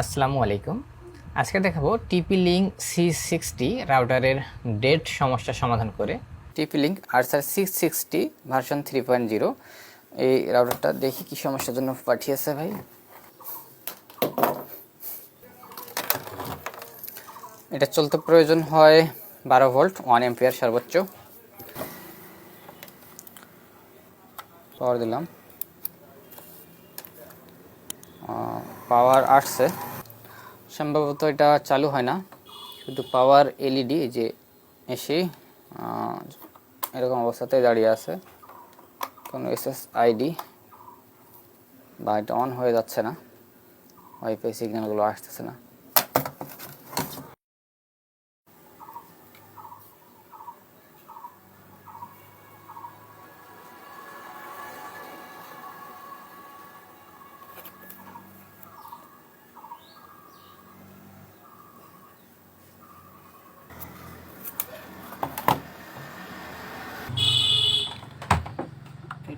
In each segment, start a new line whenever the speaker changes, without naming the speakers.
আসসালামু আলাইকুম। আজকে দেখাবো টিপি লিঙ্ক সি সিক্সটি রাউটারের ডেট সমস্যা সমাধান করে।
TP link Archer six sixty version three point zero এই রাউটারটা দেখি কি সমস্যার জন্য পাঠিয়েছে ভাই। এটা চলতে প্রয়োজন হয় বারো ভোল্ট ওয়ান এম্পিয়ার সর্বোচ্চ। পাওয়ার দিলাম। পাওয়ার আসছে। সম্ভবত এটা চালু হয় না। শুধু পাওয়ার এলইডি যে এসে এরকম অবস্থাতে দাঁড়িয়ে আছে। কোনো এসএস আইডি বা এটা অন হয়ে যাচ্ছে না। ওয়াইফাই সিগন্যালগুলো আসতেছে না।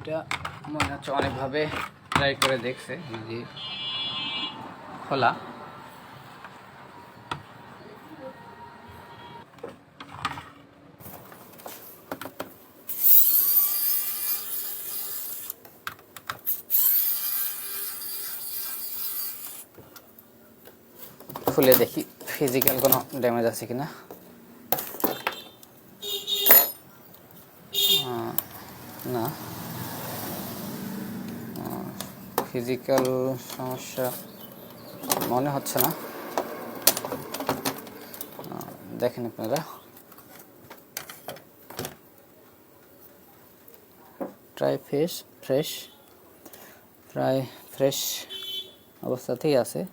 এটা মনে হচ্ছে অনেকভাবে ট্রাই করে দেখছে যে খোলা। খুলে দেখি ফিজিক্যাল কোনো ড্যামেজ আছে কিনা। না। ফিজিক্যাল সমস্যা মনে হচ্ছে না। দেখেন আপনারা। ট্রাই ফ্রেশ ফ্রেশ, প্রায় ফ্রেশ অবস্থাতেই আছে।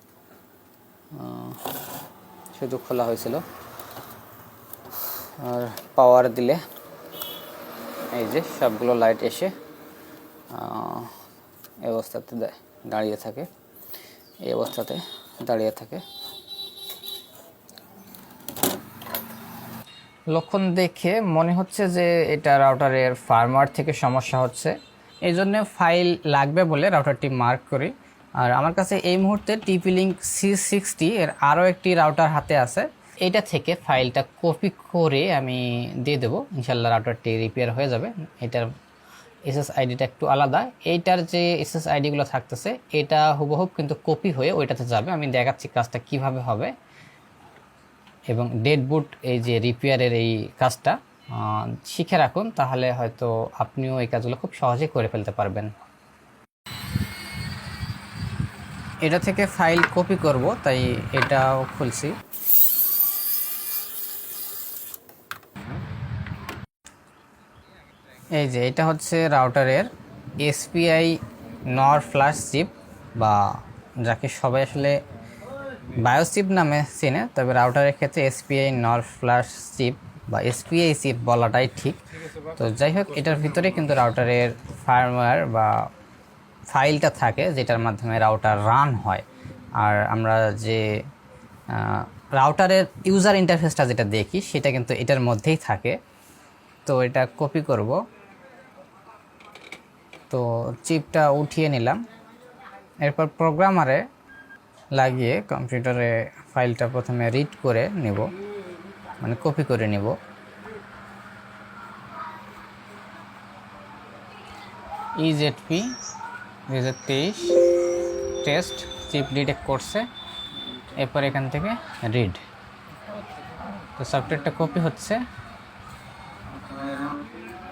শুধু খোলা হয়েছিল। আর পাওয়ার দিলে এই যে সবগুলো লাইট এসে অবস্থাতে দা- দাঁড়িয়ে থাকে, এই অবস্থাতে দাঁড়িয়ে থাকে।
লক্ষণ দেখে মনে হচ্ছে যে এটা রাউটারের ফার্মার থেকে সমস্যা হচ্ছে। এই জন্য ফাইল লাগবে বলে রাউটারটি মার্ক করি। আর আমার কাছে এই মুহূর্তে টিপি লিঙ্ক সি সিক্সটি এর আরও একটি রাউটার হাতে আছে। এটা থেকে ফাইলটা কপি করে আমি দিয়ে দেবো। ইনশাল্লাহ রাউটারটি রিপেয়ার হয়ে যাবে। এটার এসএস আইডিটা একটু আলাদা। এইটার যে এসএস আইডিগুলো থাকতেছে, এটা হুবহুব কিন্তু কপি হয়ে ওইটাতে যাবে। আমি দেখাচ্ছি কাজটা কীভাবে হবে। এবং ডেড বুট এই যে রিপেয়ারের এই কাজটা শিখে রাখুন, তাহলে হয়তো আপনিও এই কাজগুলো খুব সহজেই করে ফেলতে পারবেন। এটা থেকে ফাইল কপি করব, তাই এটাও খুলছি। এই যে, এটা হচ্ছে রাউটারের এসপিআই নর ফ্ল্যাশ চিপ বা যাকে সবাই আসলে বায়োচিপ নামে চেনে, তবে রাউটারের ক্ষেত্রে এসপিআই নর ফ্ল্যাশ চিপ বা এসপিআই চিপ বলাটাই ঠিক। তো যাই হোক, এটার ভিতরে কিন্তু রাউটারের ফার্মওয়্যার বা ফাইলটা থাকে, যেটার মাধ্যমে রাউটার রান হয়। আর আমরা যে রাউটারের ইউজার ইন্টারফেসটা যেটা দেখি, সেটা কিন্তু এটার মধ্যেই থাকে। তো এটা কপি করব। তো চিপটা উঠিয়ে নিলাম। এরপর প্রোগ্রামারে লাগিয়ে কম্পিউটারে ফাইলটা প্রথমে রিড করে নেব মানে কপি করে নেব। ইজেডপি দুই হাজার তেইশ টেস্ট চিপ ডিটেক্ট করছে, এরপর এখান থেকে রিড তো সফটওয়্যারটা কপি হচ্ছে।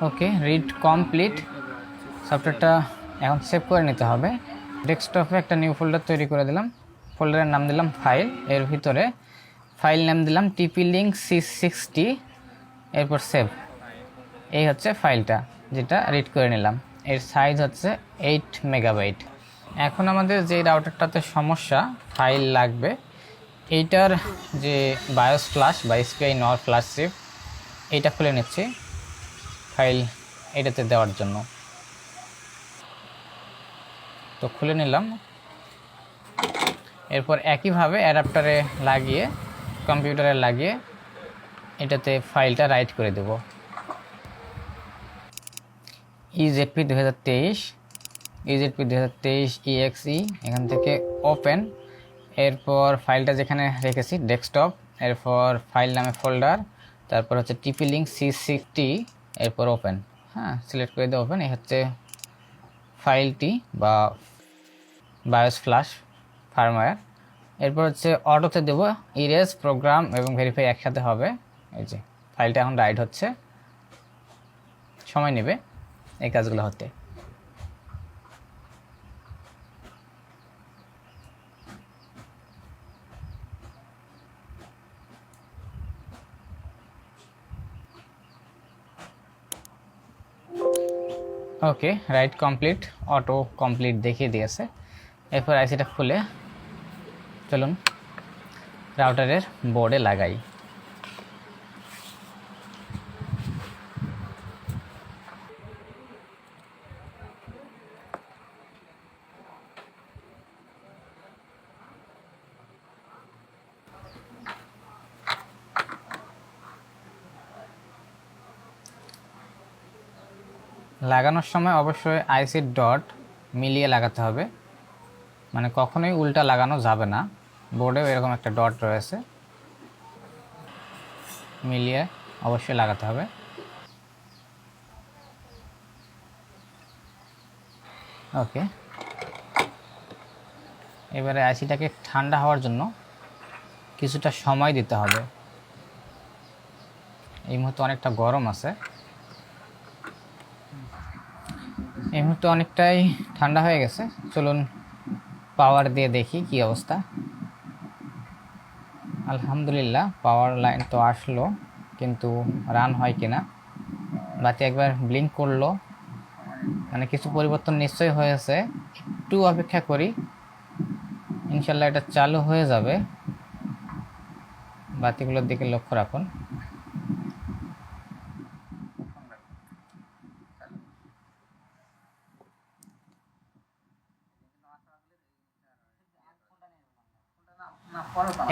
ওকে রিড কমপ্লিট সফটওয়্যারটা এখন সেভ করে নিতে হবে। ডেস্কটপে একটা নিউ ফোল্ডার তৈরি করে দিলাম। ফোল্ডারের নাম দিলাম ফাইল এর ভিতরে ফাইল নাম দিলাম টিপি লিঙ্ক সি সিক্সটি এরপর সেভ এই হচ্ছে ফাইলটা যেটা রিড করে নিলাম। এর সাইজ হচ্ছে এইট মেগাবাইট এখন আমাদের যে রাউটারটাতে সমস্যা ফাইল লাগবে, এইটার যে বায়োস ফ্লাশ বা এসপিআই নর ফ্লাশ চিপ এইটা খুলে নিচ্ছি ফাইল এটাতে দেওয়ার জন্য। তো খুলে নিলাম। এরপর একইভাবে অ্যাডাপ্টারে লাগিয়ে, কম্পিউটারে লাগিয়ে এটাতে ফাইলটা রাইট করে দেব। ইজেডপি দু হাজার তেইশ ইজেডপি দু হাজার তেইশ ইএক্সই এখান থেকে ওপেন। এরপর ফাইলটা যেখানে রেখেছি, ডেস্কটপ, এরপর ফাইল নামে ফোল্ডার, তারপর হচ্ছে টিপি লিঙ্ক সি সিক্সটি, এরপর ওপেন। হ্যাঁ সিলেক্ট করে দিয়ে ওপেন, এই হচ্ছে ফাইলটি বা বায়োস ফ্লাশ ফার্মওয়্যার। এরপর হচ্ছে অটোতে দেব ইরেজ প্রোগ্রাম এবং ভেরিফাই একসাথে হবে। এই যে, ফাইলটা এখন রাইড হচ্ছে। সময় নেবে এই কাজগুলো হতে। Okay right complete auto complete দেখিয়ে দিয়েছে। এরপর আইসিটা খুলে চলুন রাউটারের বোর্ডে লাগাই। লাগানোর সময় অবশ্যই আইসির ডট মিলিয়ে লাগাতে হবে। মানে কখনোই উল্টা লাগানো যাবে না। বোর্ডেও এরকম একটা ডট রয়েছে। মিলিয়ে অবশ্যই লাগাতে হবে। ওকে। এবারে আইসিটাকে ঠান্ডা হওয়ার জন্য কিছুটা সময় দিতে হবে। এই মুহূর্তে অনেকটা গরম আছে। এই মুহূর্তে অনেকটাই ঠান্ডা হয়ে গেছে। চলুন পাওয়ার দিয়ে দেখি কি অবস্থা। আলহামদুলিল্লাহ পাওয়ার লাইন তো আসলো, কিন্তু রান হয় কিনা? বাতি একবার ব্লিঙ্ক করল। মানে কিছু পরিবর্তন নিশ্চয়ই হয়েছে। একটু অপেক্ষা করি। ইনশাল্লাহ এটা চালু হয়ে যাবে। বাতিগুলোর দিকে লক্ষ্য রাখুন।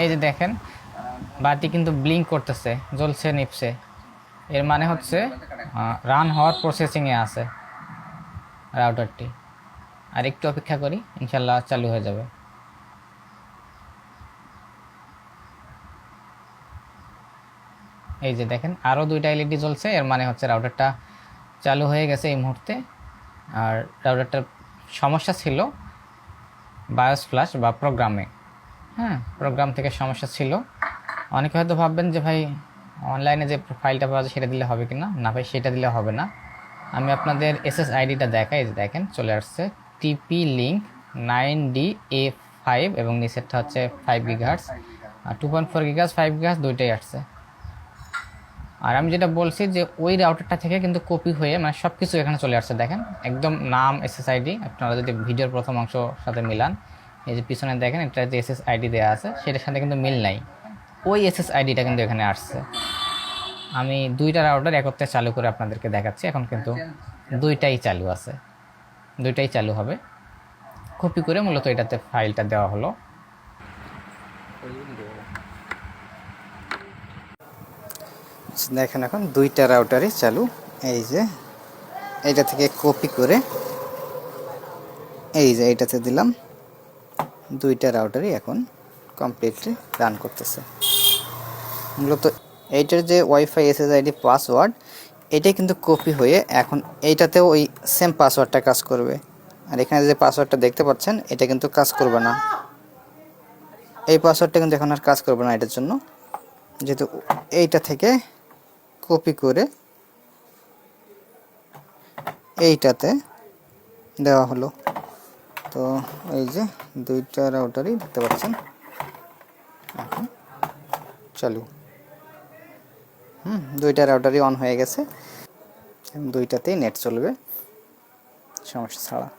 এই যে দেখেন বাতি কিন্তু ব্লিঙ্ক করতেছে, জ্বলছে, নিপছে। এর মানে হচ্ছে রান হওয়ার প্রসেসিংয়ে আছে রাউটারটি আর একটু অপেক্ষা করি, ইনশাল্লাহ চালু হয়ে যাবে। এই যে দেখেন আরও দুইটা এলইডি জ্বলছে, এর মানে হচ্ছে রাউটারটা চালু হয়ে গেছে এই মুহূর্তে। আর রাউটারটার সমস্যা ছিল বায়োস ফ্লাশ বা প্রোগ্রামে হ্যাঁ প্রোগ্রাম থেকে সমস্যা ছিল। অনেকে হয়তো ভাববেন যে, ভাই অনলাইনে যে ফাইলটা পাওয়া যায়, সেটা দিলে হবে কি না না ভাই, সেটা দিলে হবে না। আমি আপনাদের এসএস আইডিটা দেখাই যে দেখেন, চলে আসছে। TP link nine D A five এবং নিচেরটা হচ্ছে ফাইভ গিগার্স আর two point four gigahertz five gigahertz দুইটাই আসছে। আর আমি যেটা বলছি যে, ওই রাউটারটা থেকে কিন্তু কপি হয়ে মানে সব কিছু এখানে চলে আসছে। দেখেন, একদম নাম এসএস আইডি আপনারা যদি ভিডিওর প্রথম অংশ সাথে মিলান এই যে পিছনে দেখেন এটা যে এসএস আইডি দেওয়া আছে, সেটার সাথে কিন্তু মিল নাই। ওই এসএস আইডিটা কিন্তু এখানে আসছে। আমি দুইটা রাউটার একত্রে চালু করে আপনাদেরকে দেখাচ্ছি। এখন কিন্তু দুইটাই চালু আছে। দুইটাই চালু হবে। কপি করে মূলত এটাতে ফাইলটা দেওয়া হলো।
দেখেন এখন দুইটা রাউটারই চালু। এই যে, এইটা থেকে কপি করে, এই যে, এইটাতে দিলাম। দুইটা রাউটারই এখন কমপ্লিটলি রান করতেছে। মূলত এইটার যে ওয়াইফাই এসএসআইডি পাসওয়ার্ড এটাই কিন্তু কপি হয়ে এখন এইটাতেও ওই সেম পাসওয়ার্ডটা কাজ করবে। আর এখানে যে পাসওয়ার্ডটা দেখতে পাচ্ছেন, এটা কিন্তু কাজ করবে না। এই পাসওয়ার্ডটা কিন্তু এখন আর কাজ করবে না এটার জন্য। যেহেতু এইটা থেকে কপি করে এইটাতে দেওয়া হলো। তো এই যে দুইটা রাউটারই দেখতে পাচ্ছেন। এখন চালু। হুম, দুইটা রাউটারই অন হয়ে গেছে। দুইটাতেই নেট চলবে। সমস্যা ছাড়া।